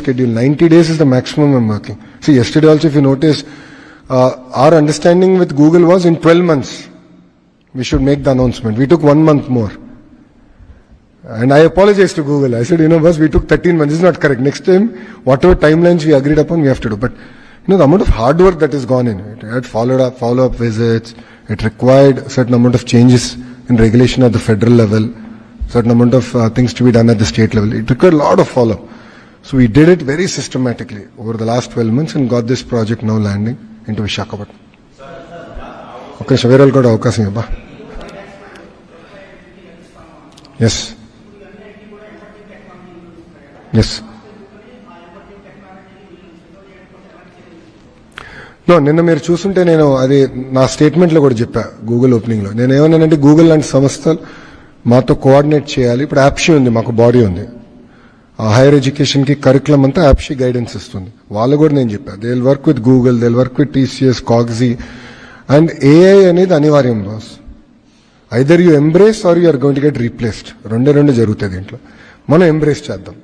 schedule. 90 days is the maximum I'm working. See, yesterday also, if you notice, uh, our understanding with Google was in 12 months, we should make the announcement. We took one month more. And I apologized to Google. I said, you know, we took 13 months. Is not correct. Next time, whatever timelines we agreed upon, we have to do. But, you know, the amount of hard work that has gone in, it had followed up, follow-up visits. It required a certain amount of changes in regulation at the federal level, certain amount of uh, things to be done at the state level. It required a lot of follow-up. So we did it very systematically over the last 12 months and got this project now landing into Vishakhapatnam. ఒక్క నిమిషం వేరే కూడా అవకాశం ఇవ్వా yes yes no నిన్న మీరు చూస్తుంటే నేను అది నా స్టేట్మెంట్లో కూడా చెప్పా గూగుల్ ఓపెనింగ్లో నేను ఏమన్నానంటే గూగుల్ లాంటి సంస్థలు మాతో కోఆర్డినేట్ చేయాలి. ఇప్పుడు యాప్షీ ఉంది మాకు బాడీ ఉంది. హైయర్ ఎడ్యుకేషన్కి కరికులం అంతా యాప్షీ గైడెన్స్ ఇస్తుంది. వాళ్ళు కూడా నేను చెప్పాను they will work with Google they will work with TCS కాగ్జీ and AI అనేది అనివార్యం boss either you embrace or you are going to get replaced రెండే రెండు జరుగుతాయి దీంట్లో. మనం ఎంబ్రేస్ చేద్దాం.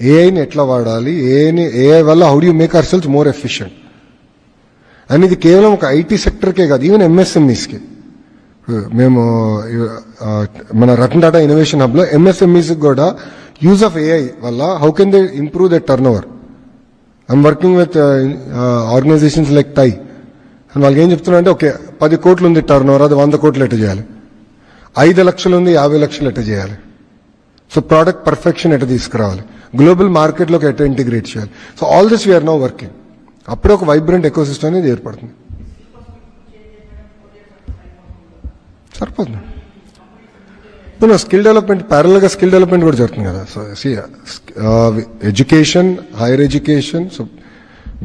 ఏఐని ఎట్లా వాడాలి? ఏఐని ఏఐ వల్ల how you make our sales more efficient and ఇది కేవలం ఒక ఐటీ సెక్టర్కే కాదు ఈవెన్ ఎంఎస్ఎంఈస్కి మేము మన రతన్ టాటా ఇన్నోవేషన్ హబ్లో ఎంఎస్ఎంఈస్కి కూడా యూజ్ ఆఫ్ ఏఐ వల్ల how can they improve the turnover I'm working with organisations like TiE అని వాళ్ళకి ఏం చెప్తున్నా అంటే ఓకే పది కోట్లు ఉంది టర్న్ ఓవర్ అది వంద కోట్లు ఎట్ట చేయాలి? ఐదు లక్షలు ఉంది యాభై లక్షలు ఎట్ట చేయాలి? సో ప్రోడక్ట్ పర్ఫెక్షన్ ఎట్ట తీసుకురావాలి? గ్లోబల్ మార్కెట్లోకి ఎట్ట ఇంటిగ్రేట్ చేయాలి? So all this we're no working అప్పుడే ఒక వైబ్రెంట్ ఎకో సిస్టమ్ అనేది ఏర్పడుతుంది. సరిపోతుంది? ఇప్పుడు స్కిల్ డెవలప్మెంట్ ప్యారల్గా స్కిల్ డెవలప్మెంట్ కూడా జరుగుతుంది కదా. So see education higher education so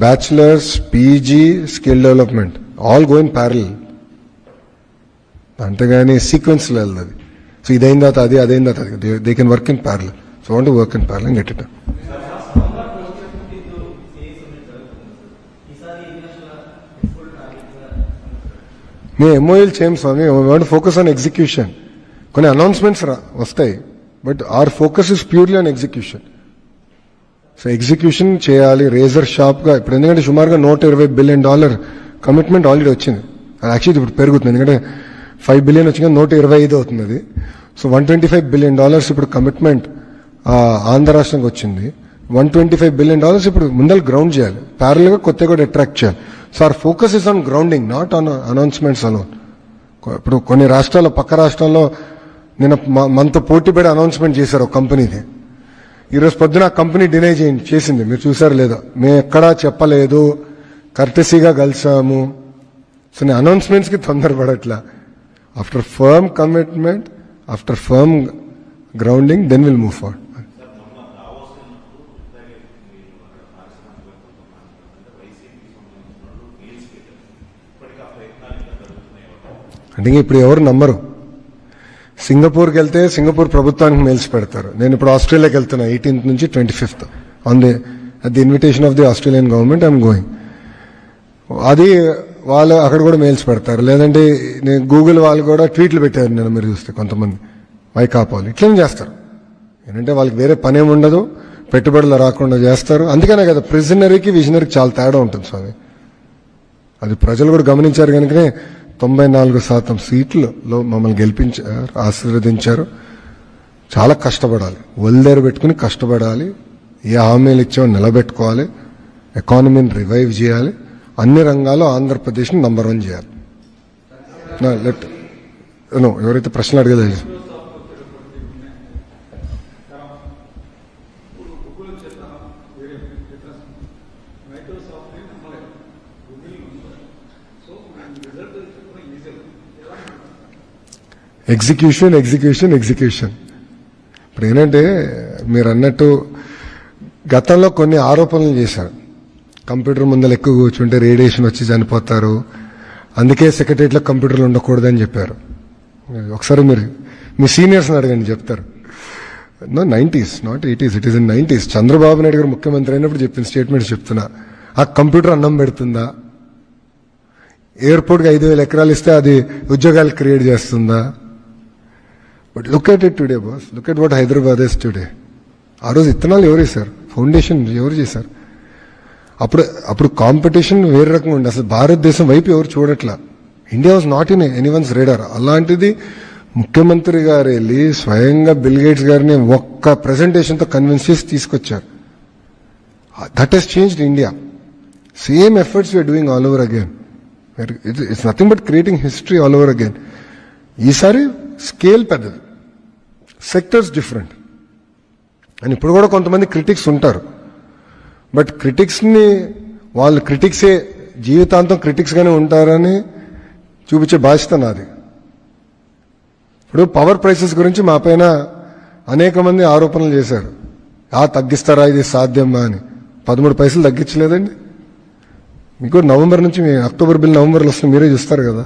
bachelors PG skill development all going parallel అంతేగాని సీక్వెన్స్లో వెళ్ళదు సో ఇదైన తర్వాత అది అదైన తర్వాత అది. They can work in parallel so want work in parallel get it మేము ఎంఓఎల్ చేయం స్వామి. వాంట్ ఫోకస్ ఆన్ ఎగ్జిక్యూషన్ కొన్ని అనౌన్స్మెంట్స్ రా వస్తాయి. But our focus is purely on execution so execution చేయాలి రేజర్ షార్ప్గా ఇప్పుడు ఎందుకంటే సుమారుగా నూట ఇరవై బిలియన్ డాలర్ కమిట్మెంట్ ఆల్రెడీ వచ్చింది. అది యాక్చువల్లీ ఇప్పుడు పెరుగుతుంది. ఎందుకంటే ఫైవ్ బిలియన్ వచ్చింది నూట ఇరవై ఐదు అవుతుంది అది. So one twenty five billion dollars ఇప్పుడు కమిట్మెంట్ ఆంధ్ర రాష్ట్రంకి వచ్చింది. One twenty five billion dollars ఇప్పుడు ముందర గ్రౌండ్ చేయాలి. ప్యారల్గా కొత్త కూడా అట్రాక్ట్ చేయాలి. So our focus is on grounding not on announcements alone ఇప్పుడు కొన్ని రాష్ట్రాల్లో పక్క రాష్ట్రాల్లో నిన్న మ- మనతో పోటీ పడి అనౌన్స్మెంట్ చేశారు ఒక కంపెనీది. ఈరోజు పొద్దున ఆ కంపెనీ డినై చేయండి చేసింది. మీరు చూసారు లేదో. మేము ఎక్కడా చెప్పలేదు. కర్టసీగా కలిసాము. సో నేను అనౌన్స్మెంట్స్కి తొందరపడట్లా. After firm commitment after firm grounding then will move forward అంటే ఇప్పుడు ఎవరు నమ్మరు. సింగపూర్కి వెళ్తే సింగపూర్ ప్రభుత్వానికి మెయిల్స్ పెడతారు. నేను ఇప్పుడు ఆస్ట్రేలియాకి వెళ్తున్నా ఎయిటీన్త్ నుంచి twenty fifth on the at the invitation of the Australian government I'm going అది వాళ్ళు అక్కడ కూడా మెయిల్స్ పెడతారు. లేదంటే నేను గూగుల్ వాళ్ళు కూడా ట్వీట్లు పెట్టారు నేను మీరు చూస్తే కొంతమంది. వై కాపాలి ఇట్లనే చేస్తారు. ఏంటంటే వాళ్ళకి వేరే పనేం ఉండదు పెట్టుబడులు రాకుండా చేస్తారు. అందుకనే కదా ప్రిజనరీకి విజనరీకి చాలా తేడా ఉంటుంది స్వామి. అది ప్రజలు కూడా గమనించారు కనుకనే తొంభై నాలుగు శాతం సీట్లలో మమ్మల్ని గెలిపించారు ఆశీర్వదించారు. చాలా కష్టపడాలి. ఒలిదేరు పెట్టుకుని కష్టపడాలి. ఏ హామీలు ఇచ్చామో నిలబెట్టుకోవాలి. ఎకానమీని రివైవ్ చేయాలి. అన్ని రంగాల్లో ఆంధ్రప్రదేశ్ని నంబర్ వన్ చేయాలి. లెట్ నో ఎవరైతే ప్రశ్నలు అడగలేదు ఎగ్జిక్యూషన్ ఎగ్జిక్యూషన్ ఎగ్జిక్యూషన్ ఇప్పుడు ఏంటంటే మీరు అన్నట్టు గతంలో కొన్ని ఆరోపణలు చేశారు. కంప్యూటర్ ముందర ఎక్కువ కూర్చుంటే రేడియేషన్ వచ్చి చనిపోతారు. అందుకే సెక్రటరీలో కంప్యూటర్లు ఉండకూడదని చెప్పారు. ఒకసారి మీరు మీ సీనియర్స్ని అడగండి చెప్తారు. No nineties not eighties it is in nineties. Chandrababu Naidu garu ముఖ్యమంత్రి అయినప్పుడు చెప్పిన స్టేట్మెంట్ చెప్తున్నా. ఆ కంప్యూటర్ అన్నం పెడుతుందా? ఎయిర్పోర్ట్కి ఐదు వేల ఎకరాలు ఇస్తే అది ఉద్యోగాలు క్రియేట్ చేస్తుందా? But look at it today boss look at what Hyderabad is today ఆ రోజు ఇత్తనాలు ఎవరు చేశారు? ఫౌండేషన్ ఎవరు చేశారు? అప్పుడు అప్పుడు కాంపిటీషన్ వేరే రకంగా ఉండే. అసలు భారతదేశం వైపు ఎవరు చూడట్లా? India was not in anyone's radar అలాంటిది ముఖ్యమంత్రి గారు వెళ్ళి స్వయంగా బిల్ గేట్స్ గారిని ఒక్క ప్రెజెంటేషన్తో కన్విన్స్ చేసి తీసుకొచ్చారు. That he's changed India same efforts we're doing all over again it's nothing but creating history all over again ఈసారి స్కేల్ పెద్దది. సెక్టర్స్ డిఫరెంట్ అని ఇప్పుడు కూడా కొంతమంది క్రిటిక్స్ ఉంటారు. బట్ క్రిటిక్స్ని వాళ్ళు క్రిటిక్సే జీవితాంతం క్రిటిక్స్గానే ఉంటారని చూపించే బాధ్యత నాది. ఇప్పుడు పవర్ ప్రైసెస్ గురించి మా పైన అనేక మంది ఆరోపణలు చేశారు. ఆ తగ్గిస్తారా? ఇది సాధ్యమా? అని. పదమూడు పైసలు తగ్గించలేదండి. మీకు నవంబర్ నుంచి మీ అక్టోబర్ బిల్ నవంబర్లో వస్తుంది మీరే చూస్తారు కదా.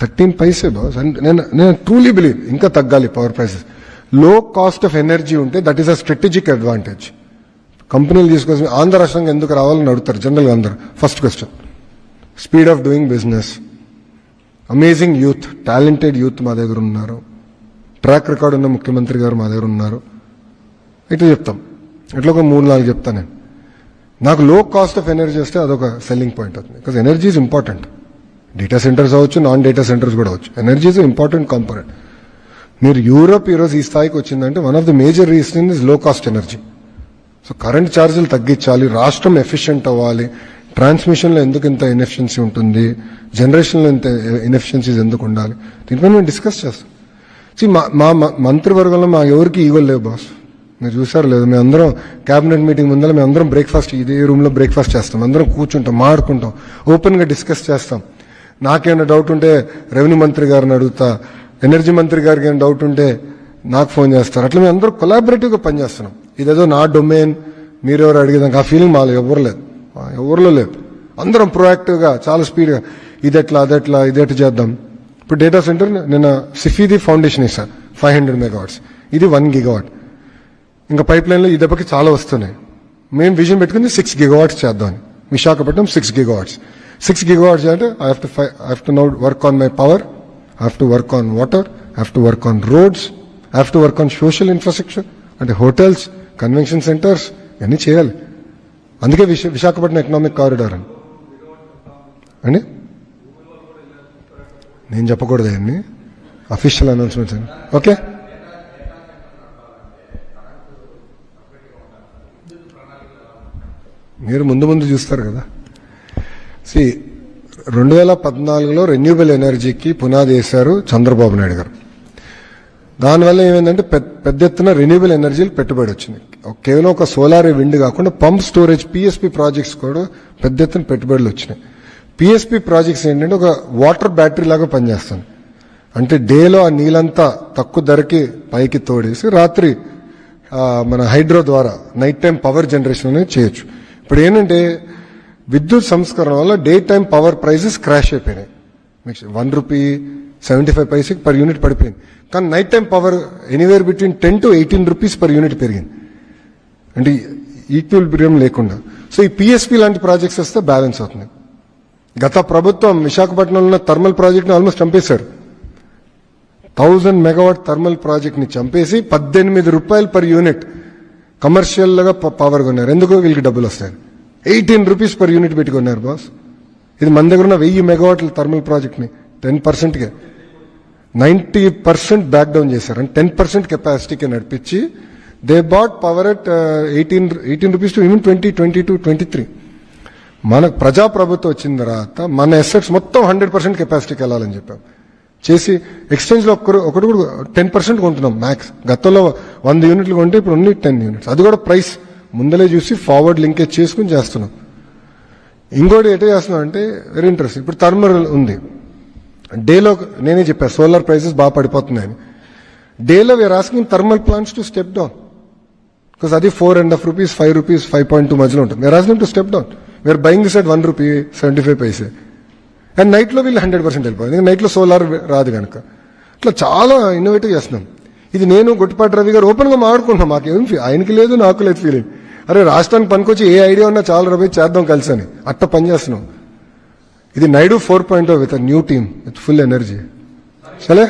Thirteen paise boss. అండ్ నేను నేను ట్రూలీ బిలీవ్ ఇంకా తగ్గాలి పవర్ ప్రైసెస్లో కాస్ట్ ఆఫ్ ఎనర్జీ ఉంటే that is a strategic advantage కంపెనీలు తీసుకొచ్చి ఆంధ్ర రాష్ట్రంగా ఎందుకు రావాలని అడుగుతారు జనరల్గా అందరు. First question speed of doing business amazing youth talented youth మా దగ్గర ఉన్నారు. ట్రాక్ రికార్డ్ ఉన్న ముఖ్యమంత్రి గారు మా దగ్గర ఉన్నారు. ఇట్లా చెప్తాం. ఇట్లా ఒక మూడు నాలుగు చెప్తాను నేను. నాకు లో కాస్ట్ ఆఫ్ ఎనర్జీ వస్తే అదొక సెల్లింగ్ పాయింట్ అవుతుంది. Because energy is important data centres అవ్వచ్చు నాన్ డేటా సెంటర్స్ కూడా అవ్వచ్చు. ఎనర్జీ ఇస్ ఇంపార్టెంట్ కాంపోనెంట్ మీరు యూరోప్ ఈరోజు ఈ స్థాయికి వచ్చిందంటే one of the major reason ఇస్లో cost energy so current ఛార్జీలు తగ్గించాలి రాష్ట్రం ఎఫిషియెంట్ అవ్వాలి ట్రాన్స్మిషన్లో ఎందుకు ఇంత ఇన్ఎఫిషియన్సీ ఉంటుంది జనరేషన్లో ఇంత ఇన్ఎఫిషియన్సీస్ ఎందుకు ఉండాలి దీనిపై మేము డిస్కస్ చేస్తాం. మా మా మా మంత్రివర్గంలో మా ఎవరికి ఈగోలు లేవు బాస్ మీరు చూసారు లేదు మేము అందరం క్యాబినెట్ మీటింగ్ ముందర మేము అందరం బ్రేక్ఫాస్ట్ ఇదే రూమ్లో బ్రేక్ఫాస్ట్ చేస్తాం. అందరం కూర్చుంటాం మాడుకుంటాం ఓపెన్గా డిస్కస్ చేస్తాం. నాకేమైనా డౌట్ ఉంటే రెవెన్యూ మంత్రి గారిని అడుగుతా ఎనర్జీ మంత్రి గారికి ఏమైనా డౌట్ ఉంటే నాకు ఫోన్ చేస్తారు. అట్లా మేము అందరూ కొలాబరేటివ్గా పనిచేస్తున్నాం. ఇదేదో నా డొమైన్ మీరెవరు అడిగేదానికి ఆ ఫీలింగ్ మాలో ఎవరు లేదు. ఎవరిలో లేదు. అందరం ప్రొయాక్టివ్గా చాలా స్పీడ్గా ఇదెట్లా అదెట్లా ఇదెట్లా చేద్దాం. ఇప్పుడు డేటా సెంటర్ నిన్న సిఫీది ఫౌండేషన్ ఇస్తాను ఫైవ్ హండ్రెడ్ మెగావాట్స్ ఇది వన్ గిగావాట్ ఇంకా పైప్ లైన్లో ఈ దెబ్బకి చాలా వస్తున్నాయి. మేము విజన్ పెట్టుకుంది సిక్స్ గిగావాట్స్ చేద్దాం Visakhapatnam six gigawatts six gigawatts అంటే I have to I have to now work on my power I have to work on water I have to work on roads I have to work on social infrastructure అంటే hotels convention centres ఇవన్నీ చేయాలి. అందుకే విశా Visakhapatnam economic corridor అని. అండి? నేను చెప్పకూడదు అవన్నీ official announcements అండి ఓకే మీరు ముందు ముందు చూస్తారు కదా. సి రెండు వేల పద్నాలుగులో రెన్యూబుల్ ఎనర్జీకి పునాది వేశారు చంద్రబాబు నాయుడు గారు. దానివల్ల ఏమైందంటే పెద్ద పెద్ద ఎత్తున రెన్యూబుల్ ఎనర్జీలు పెట్టుబడి వచ్చింది. కేవలం ఒక సోలార్ విండ్ కాకుండా పంప్ స్టోరేజ్ పిఎస్పి ప్రాజెక్ట్స్ కూడా పెద్ద ఎత్తున పెట్టుబడులు వచ్చినాయి. పిఎస్పి ప్రాజెక్ట్స్ ఏంటంటే ఒక వాటర్ బ్యాటరీ లాగా పనిచేస్తుంది అంటే డేలో ఆ నీళ్ళంతా తక్కువ ధరకి పైకి తోడేసి రాత్రి మన హైడ్రో ద్వారా నైట్ టైం పవర్ జనరేషన్ అనేది చేయొచ్చు. ఇప్పుడు ఏంటంటే విద్యుత్ సంస్కరణ వల్ల day time power prices crash అయిపోయినాయి. వన్ రూపీ సెవెంటీ ఫైవ్ పైసకి పర్ యూనిట్ పడిపోయింది. కానీ night time power anywhere between ten to eighteen rupees per unit పెరిగింది. అంటే ఈక్విలిబ్రియం లేకుండా. సో ఈ పిఎస్పి లాంటి ప్రాజెక్ట్స్ వస్తే బ్యాలెన్స్ అవుతుంది. గత ప్రభుత్వం విశాఖపట్నంలో ఉన్న థర్మల్ ప్రాజెక్ట్ని ఆల్మోస్ట్ చంపేశారు. థౌజండ్ మెగావాట్ థర్మల్ ప్రాజెక్ట్ని చంపేసి పద్దెనిమిది రూపాయలు పర్ యూనిట్ కమర్షియల్గా పవర్ కొన్నారు. ఎందుకు? వీళ్ళకి డబ్బులు వస్తాయి. ఎయిటీన్ రూపీస్ పర్ యూనిట్ పెట్టుకున్నారు బాస్ ఇది మన దగ్గర ఉన్న వెయ్యి మెగావాట్ల థర్మల్ ప్రాజెక్ట్ని టెన్ పర్సెంట్గా నైంటీ పర్సెంట్ బ్యాక్ డౌన్ చేశారు. అంటే టెన్ పర్సెంట్ కెపాసిటీకి నడిపించి they bought power at eighteen eighteen rupees to even twenty twenty two twenty three మనకు ప్రజాప్రభుత్వం వచ్చిన తర్వాత మన ఎసెట్స్ మొత్తం హండ్రెడ్ పర్సెంట్ కెపాసిటీకి వెళ్ళాలని చెప్పాం. చేసి ఎక్స్చేంజ్లో ఒక్కరు ఒకటి కూడా టెన్ పర్సెంట్ కొంటున్నాం మ్యాక్స్ గతంలో వంద యూనిట్లు కొంటే ఇప్పుడు ఓన్లీ టెన్ యూనిట్స్. అది కూడా ప్రైస్. ముందలే చూసి ఫార్వర్డ్ లింకేజ్ చేసుకుని చేస్తున్నాం. ఇంకోటి ఎట్లా చేస్తున్నాం అంటే వెరీ ఇంట్రెస్ట్ ఇప్పుడు థర్మల్ ఉంది. డేలో నేనే చెప్పాను సోలార్ ప్రైసెస్ బాగా పడిపోతున్నాయని. డేలో we're asking thermal plants to step down because అది four and half rupees five rupees five point two మధ్యలో ఉంటుంది. We're asking to step down we're buying set one rupee seventy five paise and నైట్లో వీళ్ళు hundred percent వెళ్ళిపోయింది నైట్లో solar రాదు కనుక ఇట్లా చాలా ఇన్నోవేటివ్ చేస్తున్నాం. ఇది నేను గుట్టిపాటి రవి గారు ఓపెన్గా మాట్లాడుకుంటున్నాం. మాకేం ఫీ- ఆయనకి లేదు నాకు లేదు ఫీలింగ్ అరే రాష్ట్రానికి పనికొచ్చి ఏ ఐడియా ఉన్నా చాలా రవి చేద్దాం కలిసి అని అట్ట పనిచేస్తున్నాం ఇది Naidu four point with new team with full energy సరే?